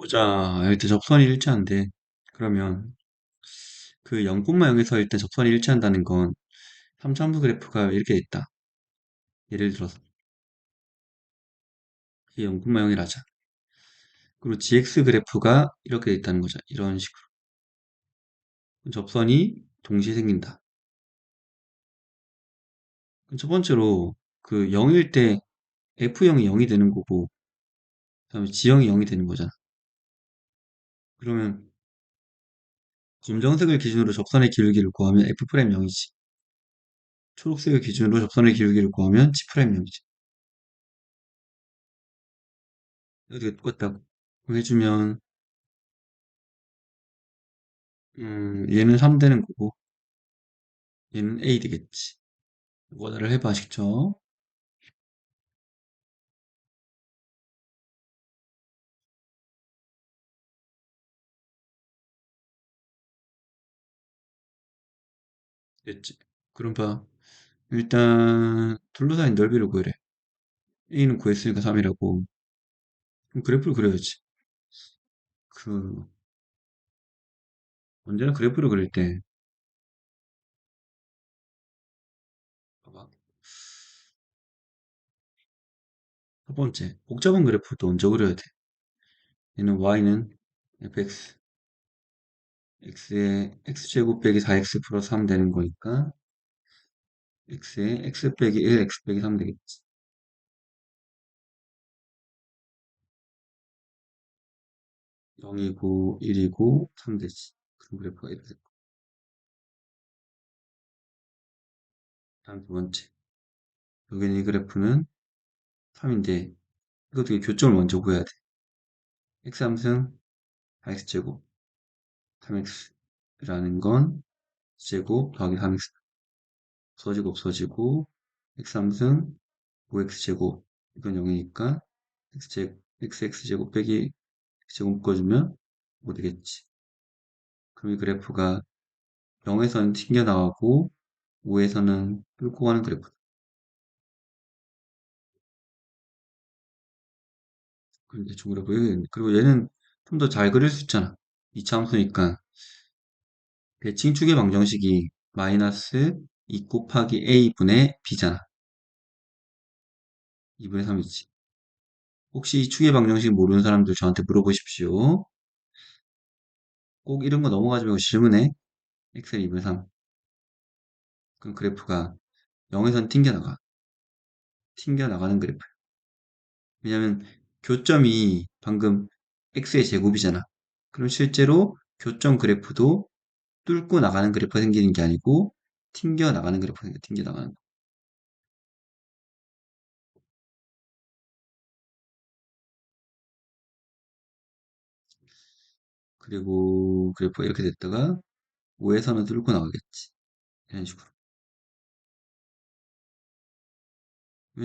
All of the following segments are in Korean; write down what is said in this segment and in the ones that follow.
보자. 일단 접선이 일치한데, 그러면 그 0,0에서 일단 접선이 일치한다는 건 3차함수 그래프가 이렇게 있다. 예를 들어서 이게 0,0이라자. 그리고 gx 그래프가 이렇게 있다는 거죠. 이런 식으로. 접선이 동시에 생긴다. 첫 번째로 그 0일 때 F형이 0이 되는 거고, 그 다음에 G형이 0이 되는 거잖아. 그러면 검정색을 기준으로 접선의 기울기를 구하면 F' 0이지. 초록색을 기준으로 접선의 기울기를 구하면 G' 0이지. 이렇게 똑같다고 해주면 음, 얘는 3 되는 거고 얘는 A 되겠지. 원화를 해봐 직접. 됐지. 그럼 봐. 일단 둘러싸인 넓이를 구해래. A는 구했으니까 3이라고. 그럼 그래프를 그려야지. 그 언제나 그래프를 그릴 때 봐봐. 첫 번째, 복잡한 그래프도 먼저 그려야 돼. 얘는 y는 fx x에 x제곱 빼기 4x 플러스 3 되는 거니까 x에 x 빼기 1, x 빼기 3 되겠지. 0이고 1이고 3 되지. 그럼 그래프가 이렇게 될 거야. 다음 두 번째. 여기는 이 그래프는 3인데 이것도 교점을 먼저 구해야 돼. x 함승 4x제곱 3x라는 건 제곱 더하기 3x 없어지고 없어지고 x 함승 5x제곱 이건 0이니까 x제곱 xx제곱 빼기 x제곱 묶어주면 5 되겠지. 그럼 이 그래프가 0에서는 튕겨나가고 5에서는 뚫고 가는 그래프다. 그럼 대충 그래프 그리고 얘는 좀 더 잘 그릴 수 있잖아. 이차함수니까 대칭 추계 방정식이 마이너스 2 곱하기 a분의 b잖아. 2분의 3이지. 혹시 추계 방정식 모르는 사람들 저한테 물어보십시오. 꼭 이런 거 넘어가지 말고 질문해. x는 2분의 3. 그럼 그래프가 0에선 튕겨나가. 튕겨나가는 그래프야. 왜냐면 교점이 방금 x의 제곱이잖아. 그럼 실제로 교점 그래프도 뚫고 나가는 그래프가 생기는 게 아니고 튕겨 나가는 그래프가 생겨 튕겨 나가는 거. 그리고 그래프가 이렇게 됐다가 5에서는 뚫고 나가겠지. 이런 식으로.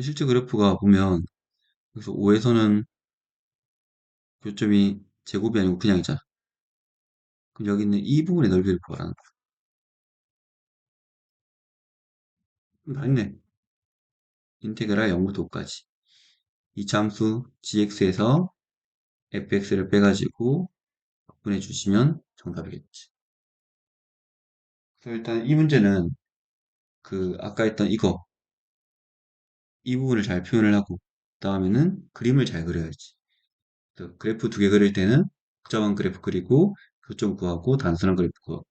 실제 그래프가 보면 그래서 5에서는 교점이 제곱이 아니고 그냥이잖아. 그럼 여기 있는 이 부분의 넓이를 구하라는 거야. 다 했네. 인테그랄 0부터 5까지. 이차 함수 gx에서 fx를 빼가지고 보내주시면 정답이겠지. 그래서 일단 이 문제는 그 아까 했던 이거 이 부분을 잘 표현을 하고 그 다음에는 그림을 잘 그려야지. 그래프 두 개 그릴 때는 복잡한 그래프 그리고 교점 구하고 단순한 그래프 구하고